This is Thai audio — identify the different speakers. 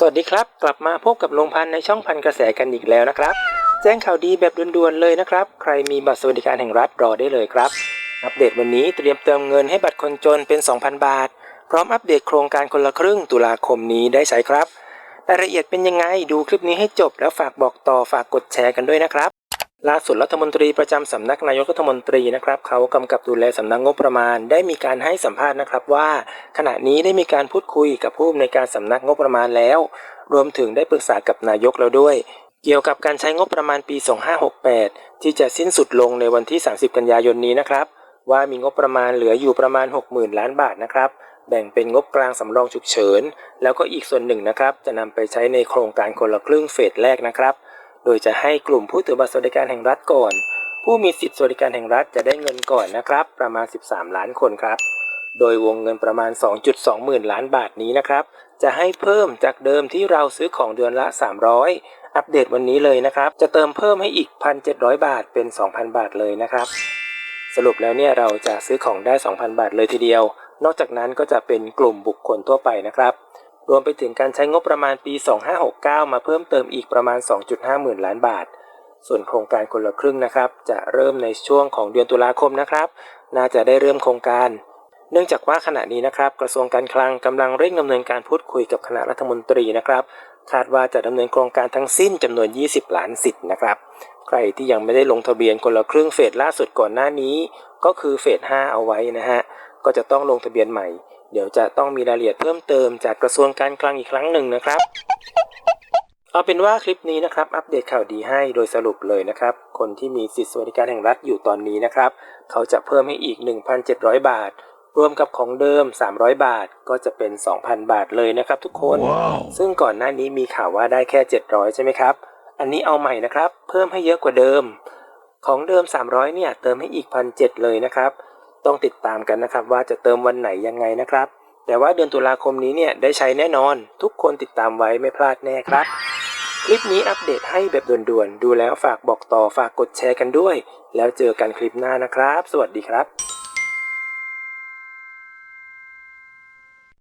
Speaker 1: สวัสดีครับ กลับมาพบกับลงพันในช่องพันกระแสกันอีกแล้วนะครับ แจ้งข่าวดีแบบด่วนๆเลยนะครับ ใครมีบัตรสวัสดิการแห่งรัฐรอได้เลยครับ อัปเดตวันนี้เตรียมเติมเงินให้บัตรคนจนเป็น 2,000 บาท พร้อมอัปเดตโครงการคนละครึ่งตุลาคมนี้ได้ใช้ครับรายละเอียดเป็นยังไงดูคลิปนี้ให้จบแล้วฝากบอกต่อฝากกดแชร์กันด้วยนะครับ ล่าสุดรัฐมนตรีประจำสำนักนายกรัฐมนตรีนะครับเขากำกับดูแลสำนักงบประมาณ ได้มีการให้สัมภาษณ์นะครับว่า ขณะนี้ได้มีการพูดคุยกับผู้อำนวยการสำนักงบประมาณแล้ว รวมถึงได้ปรึกษากับนายกแล้วด้วย เกี่ยวกับการใช้งบประมาณปี 2568 ที่จะสิ้นสุดลงในวันที่ 30 กันยายนนี้นะครับ ว่ามีงบประมาณเหลืออยู่ประมาณ 60,000 ล้านบาทนะครับแบ่งเป็นงบกลางสำรองฉุกเฉิน แล้วก็อีกส่วนหนึ่งนะครับ จะนำไปใช้ในโครงการคนละครึ่งเฟสแรกนะครับ โดยจะให้กลุ่มผู้ถือบัตรสวัสดิการแห่งรัฐก่อน ผู้มีสิทธิสวัสดิการแห่งรัฐจะได้เงินก่อนนะครับ ประมาณ 13 ล้านคนครับ โดยวงเงินประมาณ 2.2หมื่นล้านบาทนี้นะครับ จะให้เพิ่มจากเดิมที่เราซื้อของเดือนละ 300 อัปเดตวันนี้เลยนะครับ จะเติมเพิ่มให้อีก 1,700 บาทเป็น 2,000 บาทเลยนะครับ สรุปแล้วเนี่ยเราจะซื้อของได้ 2,000 บาทเลยทีเดียว นอกจากนั้นก็จะเป็นกลุ่มบุคคลทั่วไปนะครับ รวมไปถึงการใช้งบประมาณปี 2569 มาเพิ่มเติมอีกประมาณ 2.5 หมื่นล้านบาท ส่วนโครงการคนละครึ่งนะครับ จะเริ่มในช่วงของเดือนตุลาคมนะครับ น่าจะได้เริ่มโครงการ เนื่องจากว่าขณะนี้นะครับ กระทรวงการคลังกำลังเร่งดำเนินการพูดคุยกับคณะรัฐมนตรีนะครับ คาดว่าจะดำเนินโครงการทั้งสิ้นจำนวน 20 ล้านสิทธิ์นะครับ ใครที่ยังไม่ได้ลงทะเบียนคนละครึ่งเฟสล่าสุดก่อนหน้านี้ ก็คือเฟส 5 เอาไว้นะฮะ ก็จะต้องลงทะเบียนใหม่ เดี๋ยวจะต้องมีรายละเอียดเพิ่มเติมจากกระทรวงการคลังอีกครั้งหนึ่งนะครับ เอาเป็นว่าคลิปนี้นะครับ อัปเดตข่าวดีให้โดยสรุปเลยนะครับ คนที่มีสิทธิสวัสดิการแห่งรัฐอยู่ตอนนี้นะครับ เขาจะเพิ่มให้อีก 1,700 บาท รวมกับของเดิม 300 บาทก็จะเป็น 2,000 บาทเลยนะครับทุกคนซึ่งก่อนหน้านี้มีข่าวว่าได้แค่ 700 ใช่ไหมครับ อันนี้เอาใหม่นะครับ เพิ่มให้เยอะกว่าเดิม ของเดิม 300 เนี่ยเติมให้อีก 1,700เลยนะครับ ต้องติดตามกันนะครับ ว่าจะเติมวันไหนยังไงนะครับ แต่ว่าเดือนตุลาคมนี้เนี่ยได้ใช้แน่นอน ทุกคนติดตามไว้ไม่พลาดแน่ครับ คลิปนี้อัปเดตให้แบบด่วนๆ ดูแล้วฝากบอกต่อฝากกดแชร์กันด้วย แล้วเจอกันคลิปหน้านะครับ สวัสดีครับ